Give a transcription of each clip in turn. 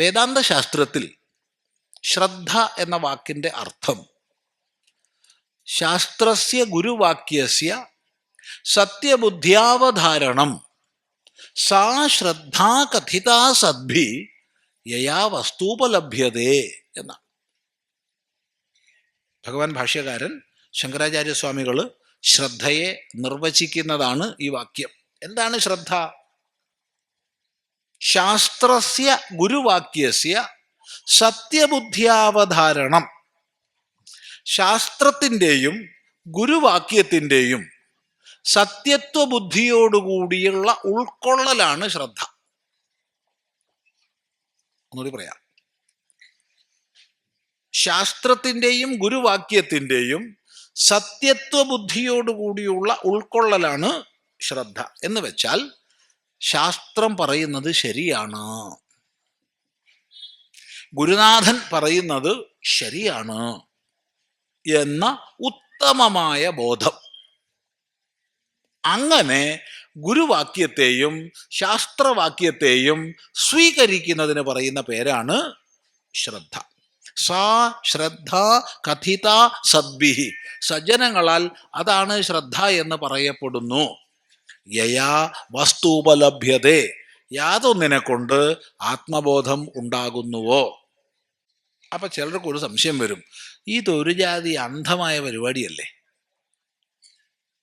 വേദാന്ത ശാസ്ത്രത്തിൽ ശ്രദ്ധ എന്ന വാക്കിന്റെ അർത്ഥം ശാസ്ത്രസ്യ ഗുരുവാക്യസ്യ സത്യബുദ്ധ്യാവധാരണം സാ ശ്രദ്ധാ കഥിതാ സദ്ഭി യയാ വസ്തുപലഭ്യതേ എന്നാണ് ഭഗവാൻ ഭാഷ്യകാരൻ ശങ്കരാചാര്യസ്വാമികൾ ശ്രദ്ധയെ നിർവചിക്കുന്നതാണ് ഈ വാക്യം. എന്താണ് ശ്രദ്ധ? ശാസ്ത്രസ്യ ഗുരുവാക്യസ്യ സത്യബുദ്ധിയാവധാരണം. ശാസ്ത്രത്തിന്റെയും ഗുരുവാക്യത്തിന്റെയും സത്യത്വബുദ്ധിയോടുകൂടിയുള്ള ഉൾക്കൊള്ളലാണ് ശ്രദ്ധ. ഒന്നുകൂടി പറയാം. ശാസ്ത്രത്തിന്റെയും ഗുരുവാക്യത്തിന്റെയും സത്യത്വബുദ്ധിയോടുകൂടിയുള്ള ഉൾക്കൊള്ളലാണ് ശ്രദ്ധ എന്ന് വെച്ചാൽ ശാസ്ത്രം പറയുന്നത് ശരിയാണ്. ഗുരുനാഥൻ പറയുന്നത് ശരിയാണ് എന്ന ഉത്തമമായ ബോധം. അങ്ങനെ ഗുരുവാക്യത്തെയും ശാസ്ത്രവാക്യത്തെയും സ്വീകരിക്കുന്നതിന് പറയുന്ന പേരാണ് ശ്രദ്ധ. സാ ശ്രദ്ധ കഥിത സദ്ഭിഹി. സജ്ജനങ്ങളാൽ അതാണ് ശ്രദ്ധ എന്ന് പറയപ്പെടുന്നു. യയാ വസ്തുപലഭ്യതേ. യാതൊന്നിനെ കൊണ്ട് ആത്മബോധം ഉണ്ടാകുന്നുവോ? അപ്പൊ ചിലർക്ക് ഒരു സംശയം വരും. ഇതൊരു ജാതി അന്ധമായ പരിപാടിയല്ലേ?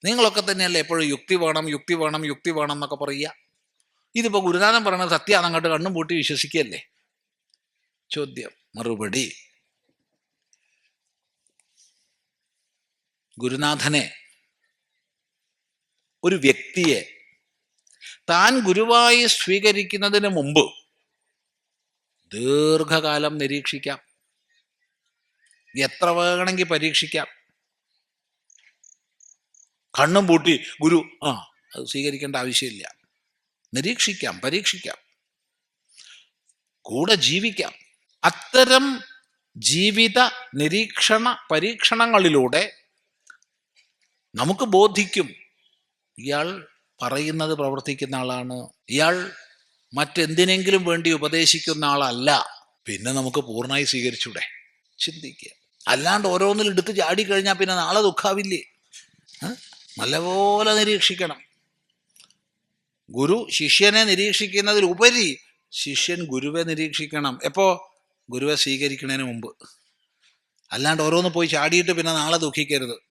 നിങ്ങളൊക്കെ തന്നെയല്ലേ എപ്പോഴും യുക്തി വേണം യുക്തി വേണം യുക്തി വേണം എന്നൊക്കെ പറയുക. ഇതിപ്പോൾ ഗുരുനാഥൻ പറയുന്നത് സത്യമാണ് അങ്ങോട്ട് കണ്ണും പൂട്ടി വിശ്വസിക്കുകയല്ലേ? ചോദ്യം മറുപടി. ഗുരുനാഥനെ ഒരു വ്യക്തിയെ താൻ ഗുരുവായി സ്വീകരിക്കുന്നതിന് മുമ്പ് ദീർഘകാലം നിരീക്ഷിക്കാം. എത്ര വേണമെങ്കിൽ പരീക്ഷിക്കാം. കണ്ണും പൂട്ടി ഗുരു ആ അത് സ്വീകരിക്കേണ്ട ആവശ്യമില്ല. നിരീക്ഷിക്കാം പരീക്ഷിക്കാം. കൂടെ ജീവിക്കാം. അത്തരം ജീവിത നിരീക്ഷണ പരീക്ഷണങ്ങളിലൂടെ നമുക്ക് ബോധിക്കും ഇയാൾ പറയുന്നത് പ്രവർത്തിക്കുന്ന ആളാണ്. ഇയാൾ മറ്റെന്തിനെങ്കിലും വേണ്ടി ഉപദേശിക്കുന്ന ആളല്ല. പിന്നെ നമുക്ക് പൂർണമായി സ്വീകരിച്ചൂടെ? ചിന്തിക്കുക അല്ലാണ്ട് ഓരോന്നിൽ എടുത്ത് ചാടിക്കഴിഞ്ഞാൽ പിന്നെ നാളെ ദുഃഖാവില്ലേ? നല്ലപോലെ നിരീക്ഷിക്കണം. ഗുരു ശിഷ്യനെ നിരീക്ഷിക്കുന്നതിൽ ഉപരി ശിഷ്യൻ ഗുരുവെ നിരീക്ഷിക്കണം. എപ്പോ? ഗുരുവെ സ്വീകരിക്കുന്നതിന് മുമ്പ്. അല്ലാണ്ട് ഓരോന്ന് പോയി ചാടിയിട്ട് പിന്നെ നാളെ ദുഃഖിക്കരുത്.